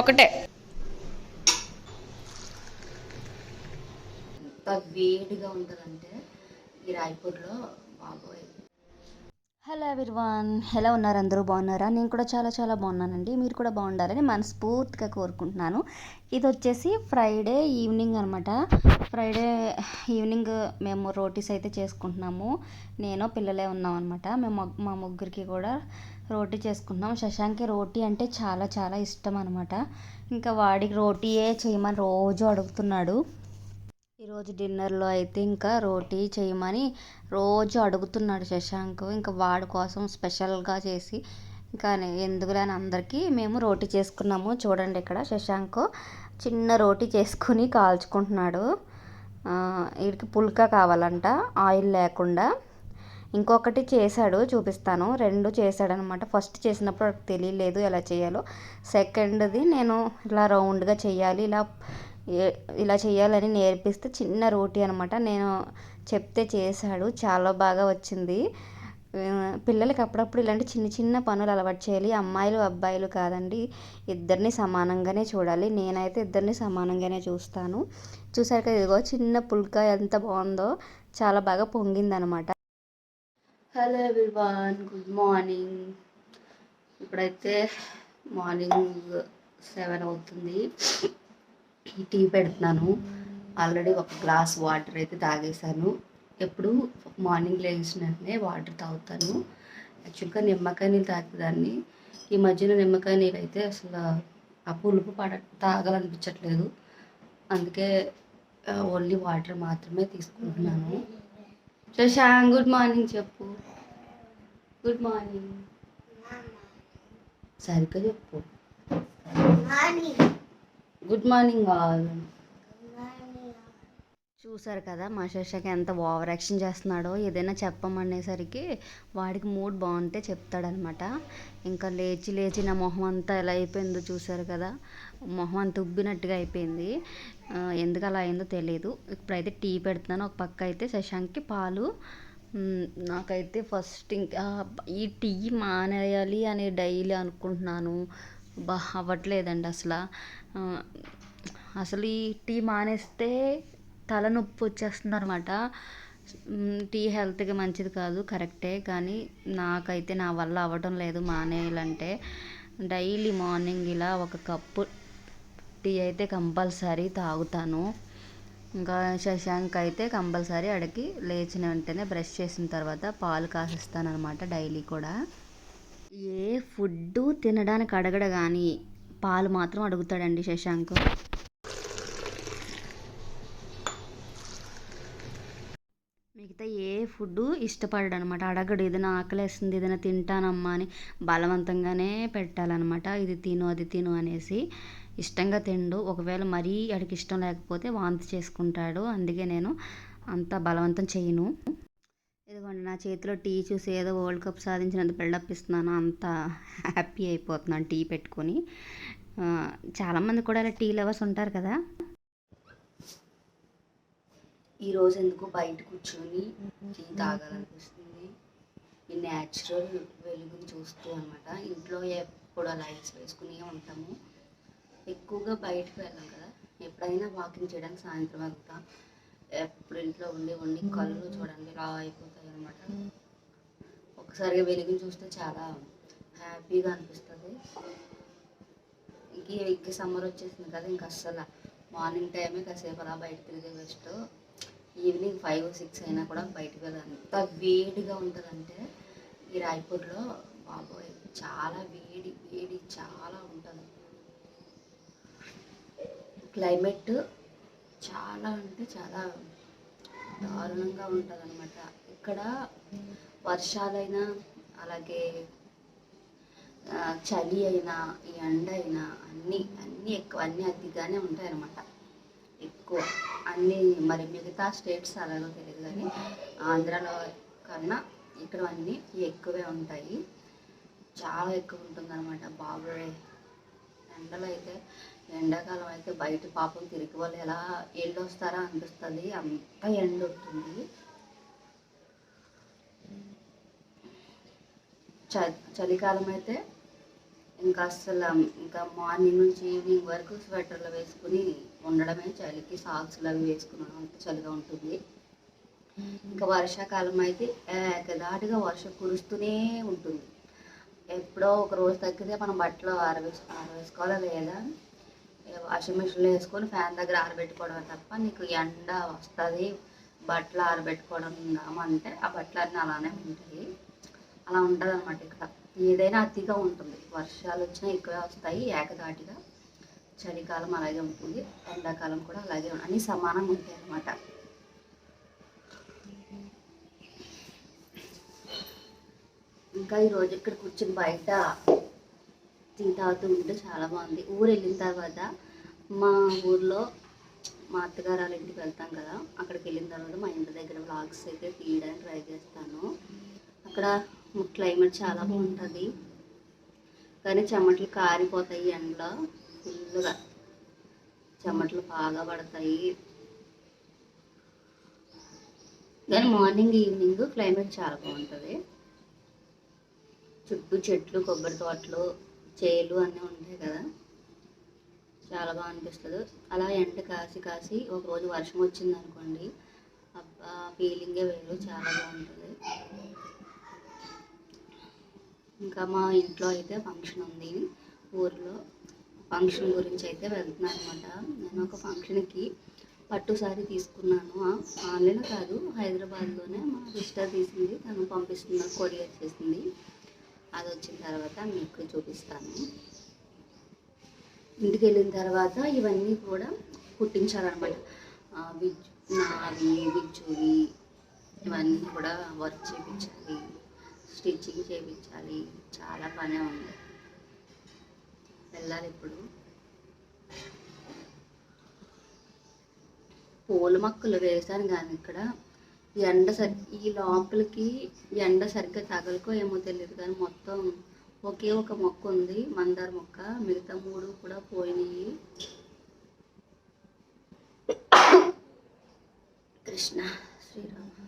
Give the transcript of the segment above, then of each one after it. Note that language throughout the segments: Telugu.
ఒకటే. ఎంత వేడిగా ఉంటుందంటే ఈ రాయపూర్లో బాబోయ్. హలో ఎవ్రీవన్ ఎలా ఉన్నారు? అందరూ బాగున్నారా? నేను కూడా చాలా చాలా బాగున్నానండి. మీరు కూడా బాగుండాలని మనస్ఫూర్తిగా కోరుకుంటున్నాను. ఇది వచ్చేసి ఫ్రైడే ఈవినింగ్ అనమాట ఫ్రైడే ఈవినింగ్ మేము రోటీస్ అయితే చేసుకుంటున్నాము. నేను పిల్లలే ఉన్నాం అనమాట మేము మా ముగ్గురికి కూడా రోటీ చేసుకున్నాం శశాంక్కి రోటీ అంటే చాలా చాలా ఇష్టం అనమాట ఇంకా వాడికి రోటీయే చేయమని రోజు అడుగుతున్నాడు. ఈరోజు డిన్నర్లో అయితే ఇంకా రోటీ చేయమని రోజు అడుగుతున్నాడు శశాంక్. ఇంకా వాడి కోసం స్పెషల్గా చేసి ఇంకా ఎందుకులేని అందరికీ మేము రోటీ చేసుకున్నాము. చూడండి ఇక్కడ శశాంక్ చిన్న రోటీ చేసుకుని కాల్చుకుంటున్నాడు. వీడికి పుల్కా కావాలంట ఆయిల్ లేకుండా. ఇంకొకటి చేశాడు చూపిస్తాను. రెండు చేశాడనమాట. ఫస్ట్ చేసినప్పుడు నాకు తెలియలేదు ఎలా చేయాలో. సెకండ్ది నేను ఇలా రౌండ్గా చేయాలి ఇలా ఇలా చేయాలని నేర్పిస్తే చిన్న రోటీ అనమాట. నేను చెప్తే చేశాడు చాలా బాగా వచ్చింది. పిల్లలకి అప్పుడప్పుడు ఇలాంటి చిన్న చిన్న పనులు అలవాటు చేయాలి. అమ్మాయిలు అబ్బాయిలు కాదండి ఇద్దరిని సమానంగానే చూడాలి. నేనైతే ఇద్దరిని సమానంగానే చూస్తాను. చూసారు కదా ఇదిగో చిన్న పుల్కా ఎంత బాగుందో చాలా బాగా పొంగిందనమాట. హలో ఎవ్రీవాన్ గుడ్ మార్నింగ్ ఇప్పుడైతే మార్నింగ్ సెవెన్ అవుతుంది. టీ పెడుతున్నాను. ఆల్రెడీ ఒక గ్లాస్ వాటర్ అయితే తాగేశాను. ఎప్పుడు మార్నింగ్ లేచిన వెంటనే వాటర్ తాగుతాను. యాక్చువల్గా నిమ్మకాయ నీళ్ళు తాగేదాన్ని ఈ మధ్యన నిమ్మకాయ నీళ్ళు అయితే అసలు ఆ పులుపు పడ తాగాలనిపించట్లేదు. అందుకే ఓన్లీ వాటర్ మాత్రమే తీసుకుంటున్నాను. శశాంక్ గుడ్ మార్నింగ్ చెప్పు. Good morning. సరిగ్గా చెప్పు. Good morning all. చూసారు కదా మా శశాకి ఎంత ఓవర్ యాక్షన్ చేస్తున్నాడో ఏదైనా చెప్పమనేసరికి వాడికి మూడ్ బాగుంటే చెప్తాడనమాట. ఇంకా లేచి లేచి నా మొహం అంతా ఎలా అయిపోయిందో చూసారు కదా. మొహం అంత ఉబ్బినట్టుగా అయిపోయింది ఎందుకు అలా అయిందో తెలియదు ఇప్పుడైతే టీ పెడుతున్నాను. ఒక పక్క అయితే శశాంక్కి పాలు. నాకైతే ఫస్ట్ ఇంకా ఈ టీ మానేయాలి అని డైలీ అనుకుంటున్నాను. బా అవ్వట్లేదండి అసలు. అసలు ఈ టీ మానేస్తే తలనొప్పి వచ్చేస్తుంది అనమాట టీ హెల్త్కి మంచిది కాదు కరెక్టే. కానీ నాకైతే నా వల్ల అవ్వటం లేదు మానేయాలంటే. డైలీ మార్నింగ్ ఇలా ఒక కప్పు టీ అయితే కంపల్సరీ తాగుతాను. ఇంకా శశాంక్ అయితే కంపల్సరీ అడిగి లేచిన వెంటనే బ్రష్ చేసిన తర్వాత పాలు కాసిస్తానమాట డైలీ కూడా. ఏ ఫుడ్ తినడానికి అడగడు కానీ పాలు మాత్రం అడుగుతాడండి శశాంక్. మిగతా ఏ ఫుడ్ ఇష్టపడడు అనమాట అడగడు. ఏదైనా ఆకలేస్తుంది ఏదైనా తింటానమ్మా అని బలవంతంగానే పెట్టాలన్నమాట. ఇది తిను అది తిను అనేసి. ఇష్టంగా తిండు. ఒకవేళ మరీ అడికి ఇష్టం లేకపోతే వాంతి చేసుకుంటాడు. అందుకే నేను అంత బలవంతం చేయను. ఇదిగోండి నా చేతిలో టీ చూసి ఏదో వరల్డ్ కప్ సాధించినంత బిల్డప్ ఇస్తున్నాను. అంత హ్యాపీ అయిపోతున్నాను టీ పెట్టుకొని. చాలామంది కూడా ఇలా టీ లవర్స్ ఉంటారు కదా. ఈరోజు ఎందుకు బయట కూర్చొని టీ తాగాలనిపిస్తుంది? ఈ న్యాచురల్ వెలుగుని చూస్తూ అనమాట ఇంట్లో ఎప్పుడు లైట్స్ వేసుకుని ఉంటాము. ఎక్కువగా బయటకు వెళ్ళాం కదా. ఎప్పుడైనా వాకింగ్ చేయడానికి సాయంత్రం అంతా ఎప్పుడు ఇంట్లో ఉండి ఉండి కళ్ళు చూడండి రా అయిపోతాయి అనమాట ఒకసారిగా వెలుగుని చూస్తే చాలా హ్యాపీగా అనిపిస్తుంది. ఇంక ఇంక సమ్మర్ వచ్చేసింది కదా ఇంక అస్సలు మార్నింగ్ టైమే కాసేపు అలా బయట తిరిగే బెస్ట్ ఈవినింగ్ ఫైవ్ సిక్స్ అయినా కూడా బయటకు వెళ్ళాలి ఎంత వేడిగా ఉంటుందంటే ఈ రాయపూర్లో బాబోయ్ చాలా వేడి వేడి చాలా ఉంటుంది. క్లైమేట్ చాలా అంటే చాలా దారుణంగా ఉంటుంది అనమాట ఇక్కడ వర్షాలైనా అలాగే చలి అయినా ఈ ఎండ అయినా అన్నీ అన్నీ ఎక్కువ అన్నీ అతిగానే ఉంటాయన్నమాట. ఎక్కువ. అన్నీ మరి మిగతా స్టేట్స్ అలాగో తెలియదు కానీ ఆంధ్రాలో కన్నా ఇక్కడ అన్నీ ఎక్కువే ఉంటాయి. చాలా ఎక్కువ ఉంటుంది అనమాట బాబోయ్! ఎండలో అయితే ఎండాకాలం అయితే బయట పాపం తిరిగి వాళ్ళు ఎలా ఎండొస్తారా అనిపిస్తుంది. అంత ఎండ ఉంటుంది చ చలికాలం అయితే ఇంకా అస్సలు ఇంకా మార్నింగ్ నుంచి ఈవినింగ్ వరకు స్వెటర్లు వేసుకుని ఉండడమే చలికి సాక్స్లు అవి వేసుకున్నాను అంత చలిగా ఉంటుంది. ఇంకా వర్షాకాలం అయితే ఏకదాటిగా వర్షం కురుస్తూనే ఉంటుంది. ఎప్పుడో ఒక రోజు తగ్గితే మనం బట్టలు ఆరవేసు ఆరవేసుకోవాలా లేదా? వాషింగ్ మిషన్లో వేసుకొని ఫ్యాన్ దగ్గర ఆరబెట్టుకోవడం తప్ప నీకు ఎండ వస్తుంది బట్టలు ఆరబెట్టుకోవడం అంటే ఆ బట్టలు అన్నీ అలానే ఉంటాయి. అలా ఉంటుంది అనమాట ఇక్కడ. ఏదైనా అతిగా ఉంటుంది. వర్షాలు వచ్చినా ఎక్కువే వస్తాయి ఏకదాటిగా చలికాలం అలాగే ఉంటుంది ఎండాకాలం కూడా అలాగే ఉంటుంది అన్నీ సమానంగా ఉంటాయి అన్నమాట ఇంకా ఈరోజు ఇక్కడ కూర్చుని బయట టీ తాగుతూ ఉంటే చాలా బాగుంది. ఊరు వెళ్ళిన తర్వాత మా ఊర్లో మా అత్తగారు వాళ్ళ ఇంటికి వెళ్తాం కదా అక్కడికి వెళ్ళిన తర్వాత మా ఇంటి దగ్గర వ్లాగ్స్ అయితే తీయడానికి ట్రై చేస్తాను. అక్కడ క్లైమేట్ చాలా బాగుంటుంది. కానీ చెమటలు కారిపోతాయి ఎండలో ఫుల్గా చెమటలు బాగా పడతాయి. కానీ మార్నింగ్ ఈవినింగ్ క్లైమేట్ చాలా బాగుంటుంది. చుట్టూ చెట్లు కొబ్బరి తోటలు చేలు అన్నీ ఉంటాయి కదా. చాలా బాగా అనిపిస్తుంది అలా ఎండ కాసి కాసి ఒక రోజు వర్షం వచ్చింది అనుకోండి అబ్బా ఫీలింగే వేరు. చాలా బాగుంటుంది. ఇంకా మా ఇంట్లో అయితే ఫంక్షన్ ఉంది. ఊర్లో ఫంక్షన్ గురించి అయితే వెళ్తున్నాను అనమాట నేను ఒక ఫంక్షన్కి పట్టు సారీ తీసుకున్నాను. ఆన్లైన్ కాదు హైదరాబాద్లోనే మా సిస్టర్ తీసింది. తను పంపిస్తున్న కొరియర్ చేసింది. అది వచ్చిన తర్వాత మీకు చూపిస్తాను. ఇంటికి వెళ్ళిన తర్వాత ఇవన్నీ కూడా కుట్టించాలన్నమాట. ఆ, విజ్ నావి విజ్జువి ఇవన్నీ కూడా వర్క్ చేయించాలి స్టిచ్చింగ్ చేయించాలి చాలా పనే ఉంది. వెళ్ళాలి ఇప్పుడు. పూల మొక్కలు వేసాను కానీ ఇక్కడ ఎండ సరి ఈ లోపలికి ఎండ సరిగ్గా తగలకో ఏమో తెలియదు కానీ మొత్తం ఒకే ఒక మొక్క ఉంది మందార మొక్క. మిగతా మూడు కూడా పోయినాయి. కృష్ణ శ్రీరామ.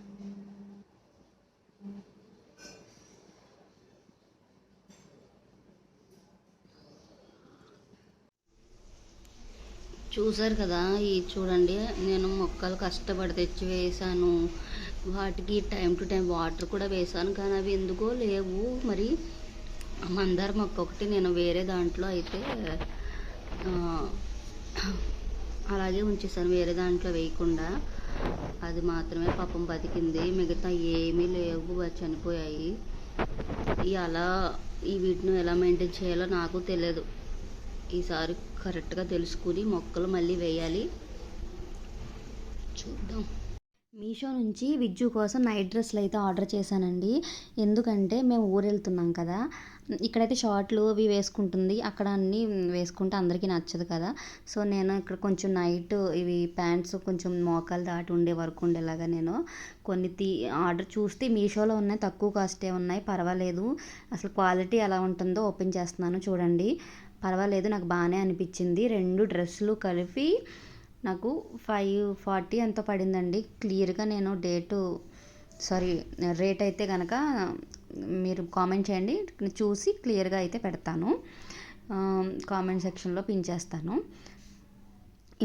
చూసారు కదా ఈ చూడండి నేను మొక్కలు కష్టపడి తెచ్చి వేసాను వాటికి టైం టు టైం వాటర్ కూడా వేసాను కానీ అవి ఎందుకో లేవు. మరి మందార మొక్క ఒకటి నేను వేరే దాంట్లో అయితే అలాగే ఉంచేసాను వేరే దాంట్లో వేయకుండా. అది మాత్రమే పాపం బతికింది. మిగతా ఏమీ లేవు చనిపోయాయి. ఈ అలా ఈ వీటిని ఎలా మెయింటైన్ చేయాలో నాకు తెలియదు. ఈసారి కరెక్ట్గా తెలుసుకుని మొక్కలు మళ్ళీ వేయాలి. చూద్దాం. మీషో నుంచి విజ్జు కోసం నైట్ డ్రెస్సులు అయితే ఆర్డర్ చేశానండి. ఎందుకంటే మేము ఊరు వెళ్తున్నాం కదా. ఇక్కడైతే షార్ట్లు అవి వేసుకుంటుంది. అక్కడ అన్నీ వేసుకుంటే అందరికీ నచ్చదు కదా. సో నేను ఇక్కడ కొంచెం నైట్ ఇవి ప్యాంట్స్ కొంచెం మోకాలు దాటి ఉండే వరకు ఉండేలాగా నేను కొన్ని తీ ఆర్డర్ చూస్తే మీషోలో ఉన్నాయి తక్కువ కాస్టే ఉన్నాయి. పర్వాలేదు. అసలు క్వాలిటీ ఎలా ఉంటుందో ఓపెన్ చేస్తున్నాను చూడండి. పర్వాలేదు నాకు బాగానే అనిపించింది. రెండు డ్రెస్సులు కలిపి నాకు ఫైవ్ ఫార్టీ ఎంతో పడిందండి. క్లియర్గా నేను డేటు సారీ రేట్ అయితే కనుక మీరు కామెంట్ చేయండి. చూసి క్లియర్గా అయితే పెడతాను. కామెంట్ సెక్షన్లో పిన్ చేస్తాను.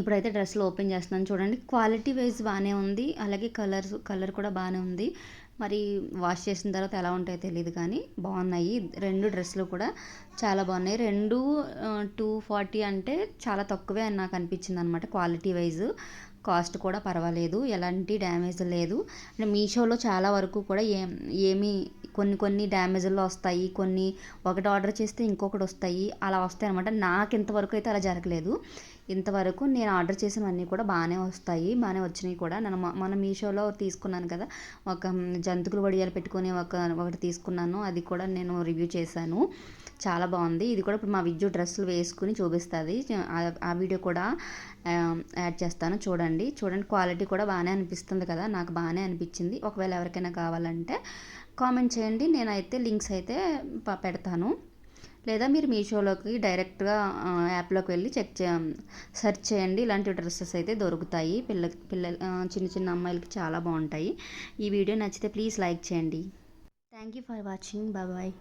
ఇప్పుడైతే డ్రెస్సులు ఓపెన్ చేస్తున్నాను చూడండి. క్వాలిటీ వైజ్ బాగానే ఉంది. అలాగే కలర్స్ కలర్ కూడా బాగానే ఉంది. మరి వాష్ చేసిన తర్వాత ఎలా ఉంటాయో తెలియదు కానీ బాగున్నాయి. రెండు డ్రెస్సులు కూడా చాలా బాగున్నాయి. రెండు టూ ఫార్టీ అంటే చాలా తక్కువే అని నాకు అనిపించింది అనమాట క్వాలిటీ వైజ్. కాస్ట్ కూడా పర్వాలేదు. ఎలాంటి డ్యామేజ్ లేదు. అంటే మీషోలో చాలా వరకు కూడా ఏం ఏమి కొన్ని కొన్ని డ్యామేజ్లో వస్తాయి. కొన్ని ఒకటి ఆర్డర్ చేస్తే ఇంకొకటి వస్తాయి. అలా వస్తాయి అనమాట నాకు ఇంతవరకు అయితే అలా జరగలేదు. ఇంతవరకు నేను ఆర్డర్ చేసినవన్నీ కూడా బాగానే వస్తాయి బాగానే వచ్చినాయి కూడా. నేను మన మీషోలో తీసుకున్నాను కదా ఒక జంతుకులు వడియాలు పెట్టుకొని ఒక ఒకటి తీసుకున్నాను అది కూడా నేను రివ్యూ చేశాను. చాలా బాగుంది. ఇది కూడా ఇప్పుడు మా విద్యు డ్రెస్సులు వేసుకుని చూపిస్తుంది. ఆ- వీడియో కూడా యాడ్ చేస్తాను. చూడండి. చూడండి క్వాలిటీ కూడా బాగానే అనిపిస్తుంది కదా నాకు బాగానే అనిపించింది. ఒకవేళ ఎవరికైనా కావాలంటే కామెంట్ చేయండి. నేనైతే లింక్స్ అయితే పెడతాను. లేదా మీరు మీషోలోకి డైరెక్ట్గా యాప్లోకి వెళ్ళి చెక్ చే సెర్చ్ చేయండి. ఇలాంటి డ్రెస్సెస్ అయితే దొరుకుతాయి. పిల్ల పిల్లల చిన్న చిన్న అమ్మాయిలకి చాలా బాగుంటాయి. ఈ వీడియో నచ్చితే ప్లీజ్ లైక్ చేయండి. Thank you for watching. Bye.